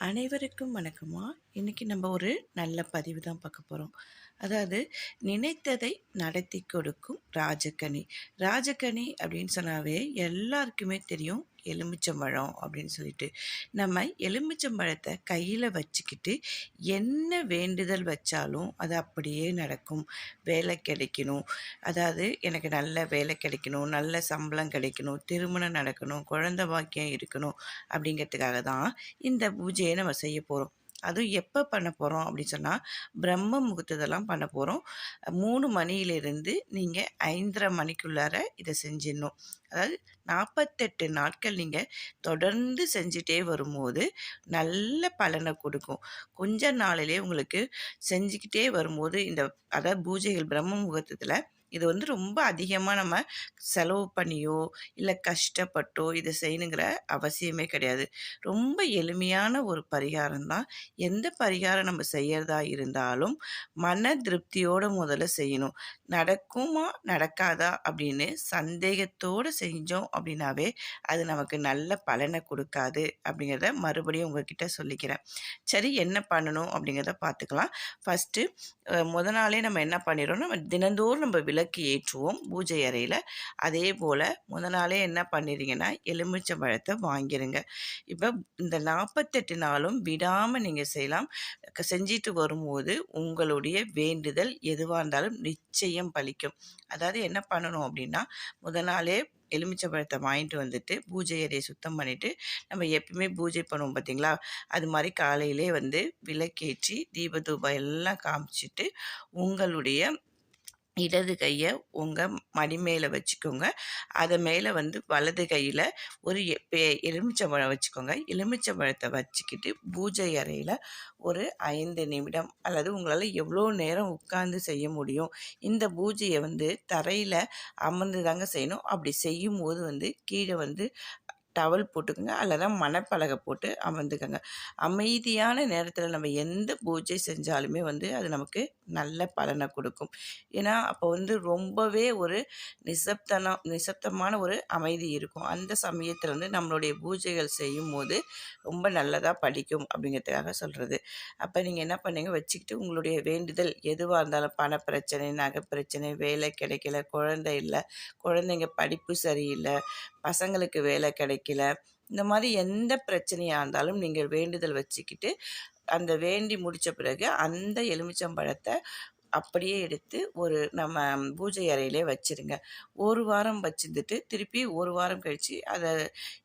அனைவருக்கும் வணக்கமா இன்னைக்கு நம்ம ஒரு நல்ல பதிவு தான் பார்க்க போகிறோம் அதாவது நினைத்ததை நடத்தி கொடுக்கும் ராஜக்கனி ராஜக்கனி அப்படின்னு சொன்னாவே எல்லாருக்குமே தெரியும். எலுமிச்சம்பழம் அப்படின்னு சொல்லிட்டு நம்ம எலுமிச்சம்பழத்தை கையில் வச்சுக்கிட்டு என்ன வேண்டுதல் வச்சாலும் அது அப்படியே நடக்கும். வேலை கிடைக்கணும். அதாவது எனக்கு நல்ல வேலை கிடைக்கணும் நல்ல சம்பளம் கிடைக்கணும் திருமணம் நடக்கணும் குழந்த பாக்கியம் இருக்கணும் அப்படிங்கிறதுக்காக தான் இந்த பூஜையை நம்ம செய்ய போகிறோம் அதுவும் எப்போ பண்ண போகிறோம் அப்படின்னு சொன்னால் பிரம்ம முகூர்த்தத்தெல்லாம் பண்ண போகிறோம் மூணு மணியிலிருந்து நீங்கள் ஐந்தரை மணிக்குள்ளார இதை செஞ்சிடணும். அதாவது நாற்பத்தெட்டு நாட்கள் நீங்கள் தொடர்ந்து செஞ்சிட்டே வரும்போது நல்ல பலனை கொடுக்கும். கொஞ்ச நாளிலே உங்களுக்கு செஞ்சுக்கிட்டே வரும்போது இந்த அதாவது பூஜைகள் பிரம்ம முகூர்த்தத்தில் இது வந்து ரொம்ப அதிகமாக நம்ம செலவு பண்ணியோ இல்லை கஷ்டப்பட்டோ இதை செய்யணுங்கிற அவசியமே கிடையாது. ரொம்ப எளிமையான ஒரு பரிகாரம் தான். எந்த பரிகாரம் நம்ம செய்யறதா இருந்தாலும் மன திருப்தியோடு முதல்ல செய்யணும். நடக்குமா நடக்காதா அப்படின்னு சந்தேகத்தோடு செஞ்சோம் அப்படின்னாவே அது நமக்கு நல்ல பலனை கொடுக்காது அப்படிங்கிறத மறுபடியும் உங்ககிட்ட சொல்லிக்கிறேன். சரி என்ன பண்ணணும் அப்படிங்கிறத பார்த்துக்கலாம். ஃபஸ்ட்டு முத நாளே நம்ம என்ன பண்ணிடுறோம் நம்ம தினந்தோறும் நம்ம விளக்கு ஏற்றுவோம். பூஜை அறையில். அதே போல் முத நாளே என்ன பண்ணிடுறீங்கன்னா எலுமிச்சை பழத்தை வாங்கிடுங்க இப்போ இந்த நாற்பத்தெட்டு நாளும் விடாமல் நீங்கள் செய்யலாம். செஞ்சிட்டு வரும்போது உங்களுடைய வேண்டுதல் எதுவாக இருந்தாலும் நிச்சயம் பலிக்கும். அதாவது என்ன பண்ணணும் அப்படின்னா முத நாளே எலுமிச்சை பழத்தை வாங்கிட்டு வந்துட்டு பூஜை அறையை சுத்தம் பண்ணிவிட்டு நம்ம எப்பயுமே பூஜை பண்ணுவோம் பார்த்திங்களா அது மாதிரி காலையிலே வந்து விளக்கேற்றி தீபதூபம் எல்லாம் காமிச்சிட்டு உங்களுடைய இடது கையை உங்கள் மடி மேலே வச்சுக்கோங்க. அதை மேலே வந்து வலது கையில் ஒரு எலுமிச்சம்பழம் வச்சுக்கோங்க. எலுமிச்சம்பழத்தை வச்சுக்கிட்டு பூஜை அறையில் ஒரு ஐந்து நிமிடம் அல்லது உங்களால் எவ்வளோ நேரம் உட்கார்ந்து செய்ய முடியும் இந்த பூஜையை வந்து தரையில் அமர்ந்து தாங்க செய்யணும். அப்படி செய்யும் போது வந்து கீழே வந்து டவல் போட்டுக்கோங்க. அல்லது மணப்பலகை போட்டு அமர்ந்துக்கோங்க. அமைதியான நேரத்தில் நம்ம எந்த பூஜை செஞ்சாலுமே வந்து அது நமக்கு நல்ல பலனை கொடுக்கும். ஏன்னா அப்போ வந்து ரொம்பவே ஒரு நிசப்தனம் நிசப்தமான ஒரு அமைதி இருக்கும். அந்த சமயத்தில் வந்து நம்மளுடைய பூஜைகள் செய்யும் போது ரொம்ப நல்லதாக படிக்கும் அப்படிங்கிறதுக்காக சொல்கிறது அப்போ நீங்கள் என்ன பண்ணீங்க? வச்சுக்கிட்டு உங்களுடைய வேண்டுதல் எதுவாக இருந்தாலும் பண பிரச்சனை நகை பிரச்சனை வேலை கிடைக்கல குழந்தை இல்லை குழந்தைங்க படிப்பு சரியில்லை பசங்களுக்கு வேலை கிடைக்கல இந்த மாதிரி எந்த பிரச்சனையாக இருந்தாலும் நீங்கள் வேண்டுதல் வச்சுக்கிட்டு அந்த வேண்டி முடித்த பிறகு அந்த எலுமிச்சம்பழத்தை அப்படியே எடுத்து ஒரு நம்ம பூஜை அறையிலே வச்சுருங்க. ஒரு வாரம் வச்சுருந்துட்டு திருப்பி ஒரு வாரம் கழித்து அதை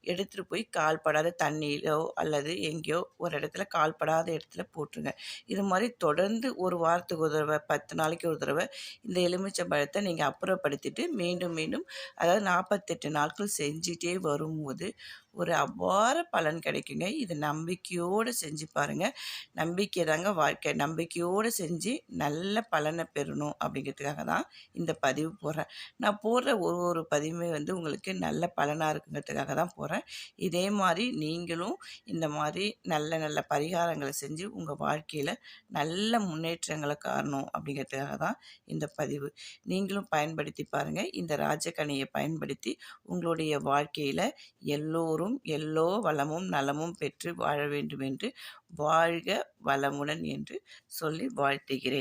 எடுத்துகிட்டு போய் கால்படாத தண்ணியிலோ அல்லது எங்கேயோ ஒரு இடத்துல கால்படாத இடத்துல போட்டுருங்க. இது மாதிரி தொடர்ந்து ஒரு வாரத்துக்கு ஒரு தடவை பத்து நாளைக்கு ஒரு தடவை இந்த எலுமிச்சை பழத்தை நீங்கள் அப்புறப்படுத்திட்டு மீண்டும் மீண்டும் அதாவது நாற்பத்தெட்டு நாட்கள் செஞ்சிட்டே வரும்போது ஒரு அபார பலன் கிடைக்குங்க. இது நம்பிக்கையோடு செஞ்சு பாருங்கள் நம்பிக்கை தாங்க வாழ்க்கை. நம்பிக்கையோடு செஞ்சு நல்ல பலனை பெறணும் அப்படிங்கிறதுக்காக தான் இந்த பதிவு போடுறேன். நான் போடுற ஒரு ஒரு பதிவுமே வந்து உங்களுக்கு நல்ல பலனாக இருக்குங்கிறதுக்காக தான் போகிறேன் இதே மாதிரி நீங்களும் இந்த மாதிரி நல்ல நல்ல பரிகாரங்களை செஞ்சு உங்கள் வாழ்க்கையில் நல்ல முன்னேற்றங்களை காரணம் அப்படிங்கிறதுக்காக தான் இந்த பதிவு. நீங்களும் பயன்படுத்தி பாருங்கள் இந்த ராஜகனியை பயன்படுத்தி உங்களுடைய வாழ்க்கையில் எல்லோரும் எல்லோ வளமும் நலமும் பெற்று வாழ வேண்டும் என்று வாழ்க வளமுடன் என்று சொல்லி வாழ்த்துகிறேன்.